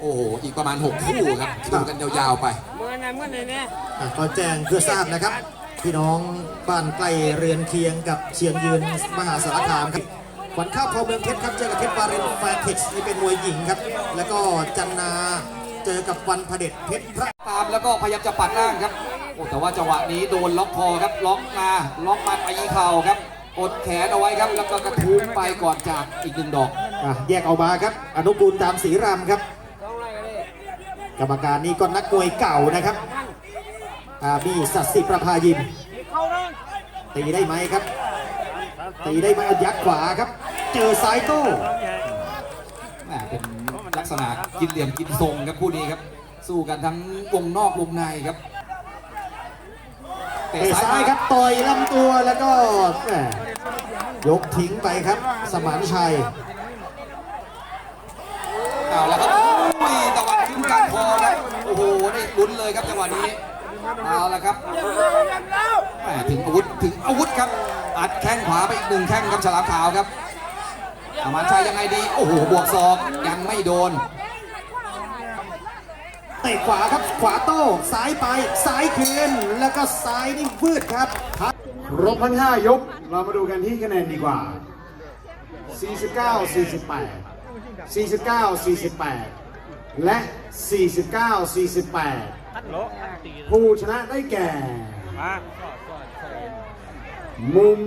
โอ้โห อีกประมาณ 6 คู่ครับดูกันยาวๆไป เมื่อไหร่เมื่อไหร่เนี่ยอะก็แจ้งเพื่อทราบนะครับ พี่น้องบ้านใกล้เรือนเคียงกับเชียงยืนมหาสารคามครับขวัญข้าวพอเมืองเพชรครับเจอกับเพชรวารินแฟร์เท็กซ์นี่เป็นมวยหญิงครับ แล้วก็จันนาเจอกับวันพระเด็จเพชรพระตามแล้วก็พยายามจะปัดล่างครับโอ้แต่ว่าจังหวะนี้โดนล็อกคอครับ ล็อกมา ล็อกมาตีเข่าครับ กดแขนเอาไว้ครับแล้วก็กระทุ้งไปก่อนจากอีกหนึ่งดอกอะแยกออกมาครับ อนุกูลตามศรีรำครับ กรรมการนี้ก็นักมวยเก่านะครับอาบีสัตสิประภายิมตีได้ไหมครับ ตีได้ไหมอายัดขวาครับ เจอซ้ายโต้เป็นลักษณะกินเหลี่ยมกินทรงครับคู่นี้ครับ สู้กันทั้งวงนอกวงในครับเตะซ้ายครับต่อยลำตัวแล้วก็ ยกทิ้งไปครับ สมานชัยเอาแล้วครับอุ้ยตะวันขึ้นกลางคอครับโอ้โหได้ลุ้นเลยครับจังหวะนี้เอาละครับแหมถึงอาวุธถึงอาวุธครับ อัดแข้งขวาไปอีกหนึ่งแข้งครับฉลามขาวครับสมานชัยยังไงดี โอ้โหบวกศอกยังไม่โดน ตะขวาครับขวาโต้ซ้ายไปซ้ายคืนแล้วก็ซ้ายนี่วืดครับครบทั้ง5ยก เรามาดูกันที่คะแนนดีกว่า 49 48 49 48 และ 49 48 ผู้ชนะได้แก่ มุม